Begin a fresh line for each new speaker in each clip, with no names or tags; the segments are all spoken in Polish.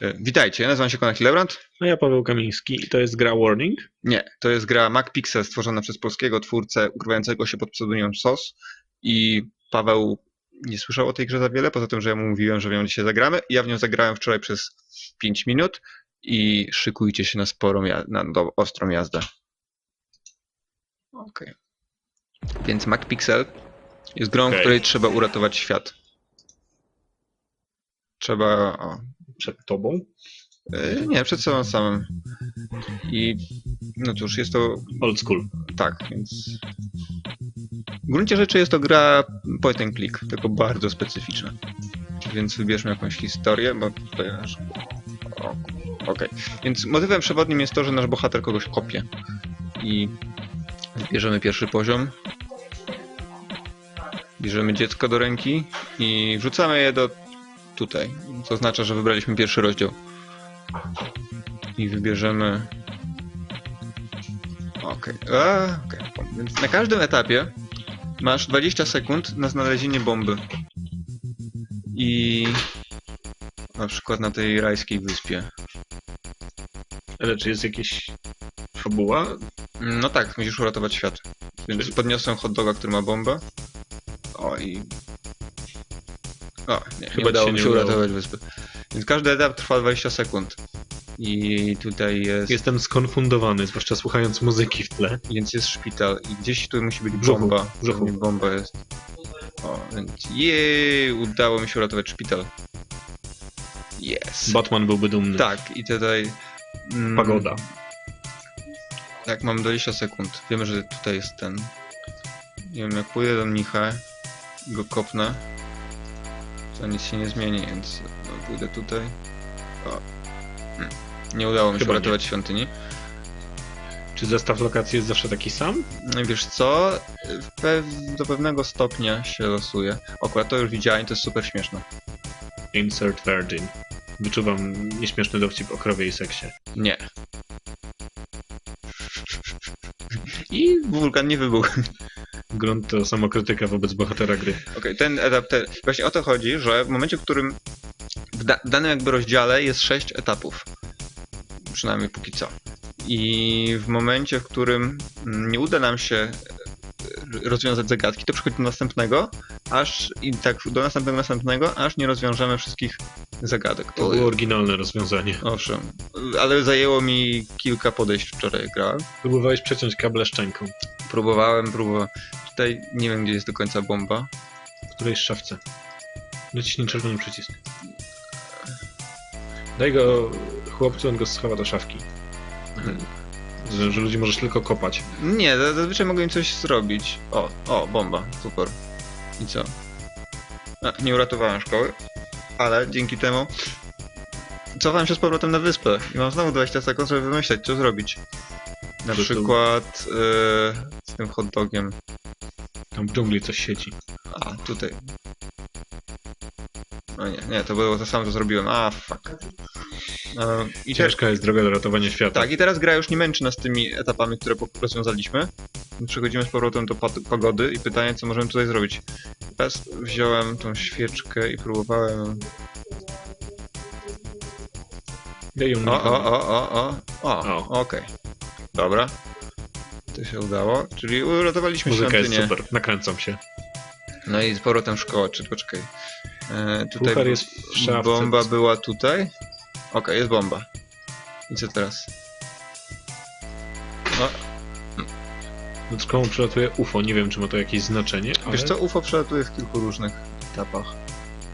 E, Witajcie, ja nazywam się Konrad Lebrand.
A ja Paweł Kamiński i to jest gra Warning.
Nie, to jest gra MacPixel stworzona przez polskiego twórcę ukrywającego się pod pseudonimem SOS i Paweł nie słyszał o tej grze za wiele, poza tym, że ja mu mówiłem, że w nią dzisiaj zagramy. Ja w nią zagrałem wczoraj przez 5 minut i szykujcie się na sporą, na ostrą jazdę. Okej. Więc MacPixel jest grą, w
Okej.
której trzeba uratować świat. Trzeba... O,
Przed tobą.
e, nie, przed sobą samym. I no cóż, jest to
Old school.
Tak, więc. W gruncie rzeczy jest to gra point and click, tylko bardzo specyficzna. Więc wybierzmy jakąś historię, bo tutaj. O, Okej. Więc motywem przewodnim jest to, że nasz bohater kogoś kopie. I bierzemy pierwszy poziom. Bierzemy dziecko do ręki i wrzucamy je do tutaj. To oznacza, że wybraliśmy pierwszy rozdział. I wybierzemy Okej, a, okej. Więc na każdym etapie masz 20 sekund na znalezienie bomby. I na przykład na tej rajskiej wyspie.
Ale czy jest jakaś fabuła?
No tak, musisz uratować świat. Więc podniosłem hot doga, który ma bombę. O i... O, nie, nie
Chyba ci
udało
się
mi
nie
się
udało.
uratować wyspy. Więc każdy etap trwa 20 sekund. I tutaj jest...
Jestem skonfundowany, zwłaszcza słuchając muzyki w tle.
Więc jest szpital i gdzieś tu musi być
brzuchu,
bomba.
brzuchu.
Pewnie Bomba jest. O, więc jej, udało mi się uratować szpital. Yes.
Batman byłby dumny.
Tak, i tutaj... mm,
Pagoda.
Tak, mam 20 sekund. Wiemy, że tutaj jest ten... Nie wiem, jak pójdę do mnicha go kopnę, to nic się nie zmieni, więc no, pójdę tutaj. O. Nie udało mi się
Chyba nie.
uratować świątyni.
Czy zestaw lokacji jest zawsze taki sam?
Wiesz co, w pew- do pewnego stopnia się losuje. Akurat to już widziałem, to jest super śmieszne.
Insert Virgin. Wyczuwam nieśmieszny dowcip o krowie i seksie.
Nie. I wulkan nie wybuchł.
Grunt to samokrytyka wobec bohatera gry.
Okej, ten etap, te... właśnie o to chodzi, że w momencie, w którym w, da danym jakby rozdziale jest sześć etapów. Przynajmniej póki co. I w momencie, w którym mm, nie uda nam się e, rozwiązać zagadki, to przechodzi do następnego, aż i tak do następnego, następnego, aż nie rozwiążemy wszystkich zagadek.
To było oryginalne rozwiązanie.
Owszem, ale zajęło mi kilka podejść wczoraj grałem.
Próbowałeś przeciąć kable szczęką.
Próbowałem, próbowałem. Tutaj nie wiem, gdzie jest do końca bomba.
W którejś szafce. Naciśnij czerwony przycisk. Daj go chłopcu, on go schowa do szafki. Że, że ludzi możesz tylko kopać.
Nie, za- zazwyczaj mogę im coś zrobić. O, o, bomba, super. I co? A, nie uratowałem szkoły, ale dzięki temu cofałem się z powrotem na wyspę i mam znowu 20 sekund, żeby wymyśleć, co zrobić. Na przykład yy, z tym hot dogiem.
Tam w dżungli coś sieci.
A, tutaj. No nie, nie, to było to samo, co zrobiłem. A, fuck. E, I
Ciężka jest droga do ratowania świata.
Tak, i teraz gra już nie męczy nas tymi etapami, które rozwiązaliśmy. Przechodzimy z powrotem do pogody i pytanie, co możemy tutaj zrobić. Teraz wziąłem tą świeczkę i próbowałem... O, o, o, o, o, O. okej. Dobra. To się udało, czyli uratowaliśmy
Muzyka jest
świątynię.
super, nakręcam się.
No i z powrotem szkoła, czy poczekaj. E, tutaj
Puchar jest w szafce.
bomba była tutaj. Okej, jest bomba. I co teraz? No,
Nad szkołą przelatuje UFO, nie wiem czy ma to jakieś znaczenie, ale
Wiesz co, UFO przelatuje w kilku różnych etapach.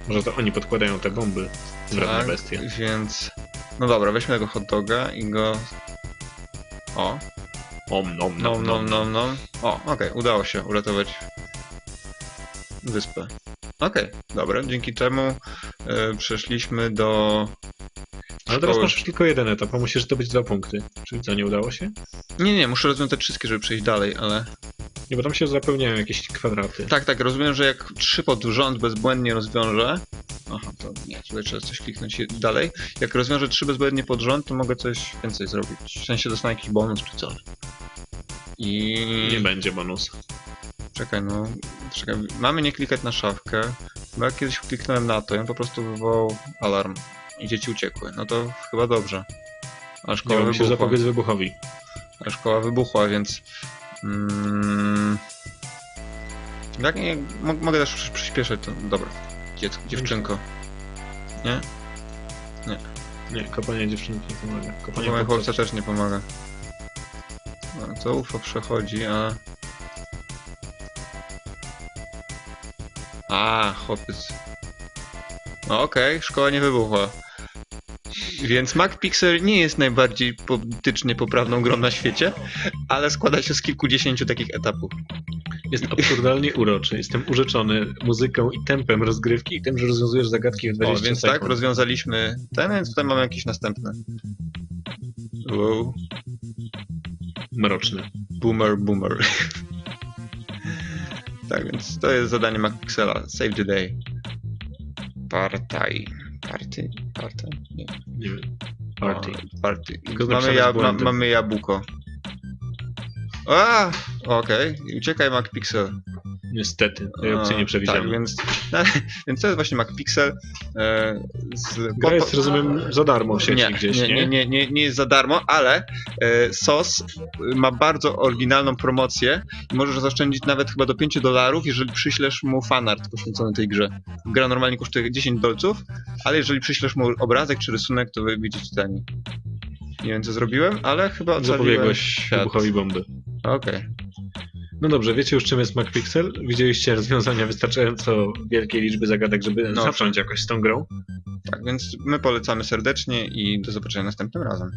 może to oni podkładają te bomby. Zwrotne
Tak,
bestie.
Więc... No dobra, weźmy tego hot doga i go... O,
Om, nom,
no,
nom,
no,
nom.
no, no. O, okej, udało się uratować wyspę. Okej, dobra, dzięki czemu e, przeszliśmy do...
Ale teraz
szkoły.
masz już tylko jeden etap, a musisz zdobyć dwa punkty. Czyli co, nie udało się?
Nie, nie, muszę rozwiązać wszystkie, żeby przejść dalej, ale...
Nie, bo tam się zapełniają jakieś kwadraty.
Tak, tak, rozumiem, że jak trzy pod rząd bezbłędnie rozwiążę... Aha, to nie, tutaj trzeba coś kliknąć i- dalej. Jak rozwiążę trzy bezbłędnie pod rząd, to mogę coś więcej zrobić. W sensie dostanę jakiś bonus czy coś. I...
Nie będzie bonus.
Czekaj, no... Czekaj, mamy nie klikać na szafkę, bo jak kiedyś kliknąłem na to i on po prostu wywołał alarm. i dzieci uciekły. No to chyba dobrze. A szkoła
się
wybuchła.
zapobiec wybuchowi.
A szkoła wybuchła, więc. Mm, jak nie, mo- mogę też przy- przyspieszyć to. Dobra. Dziewczynko. Nie?
Nie, kopanie dziewczynki nie pomaga. Kopanie
Kopanie chłopca też nie pomaga. To UFO przechodzi, a... A, chłopiec. No okej, szkoła nie wybuchła. Więc MacPixel nie jest najbardziej politycznie poprawną grą na świecie, ale składa się z kilkudziesięciu takich etapów.
Jest absurdalnie uroczy. Jestem urzeczony muzyką i tempem rozgrywki i tym, że rozwiązujesz zagadki w 20
O, więc
sekund.
tak, rozwiązaliśmy ten, więc tutaj mamy jakieś następne. Wow.
Mroczny.
Boomer, boomer. tak, więc to jest zadanie MacPixela. Save the day. Partaj. Party? Party? Nie.
Nie wiem. Party.
O, party. Mamy,
napisane
ja,
z
ma, mamy jabłko. A! Okej, uciekaj MacPixel.
Niestety, tej opcji nie przewidziano.
Tak, więc, więc to jest właśnie MacPixel. E, z,
Gra jest, rozumiem, za darmo w sieci
nie,
gdzieś,
nie, nie, nie, nie, nie jest za darmo, ale e, SOS ma bardzo oryginalną promocję i możesz zaoszczędzić nawet chyba do 5 dolarów, jeżeli przyślesz mu fanart poświęcony tej grze. Gra normalnie kosztuje 10 dolców, ale jeżeli przyślesz mu obrazek czy rysunek, to wyjdzie ci taniej. Nie wiem co zrobiłem, ale chyba ocaliłem
Zapobiegłeś
świat.
wybuchowi bomby.
Okej.
No dobrze, wiecie już czym jest MacPixel? Widzieliście rozwiązania wystarczająco wielkiej liczby zagadek, żeby
No.
zacząć jakoś z tą grą?
Tak, więc my polecamy serdecznie i do zobaczenia następnym razem.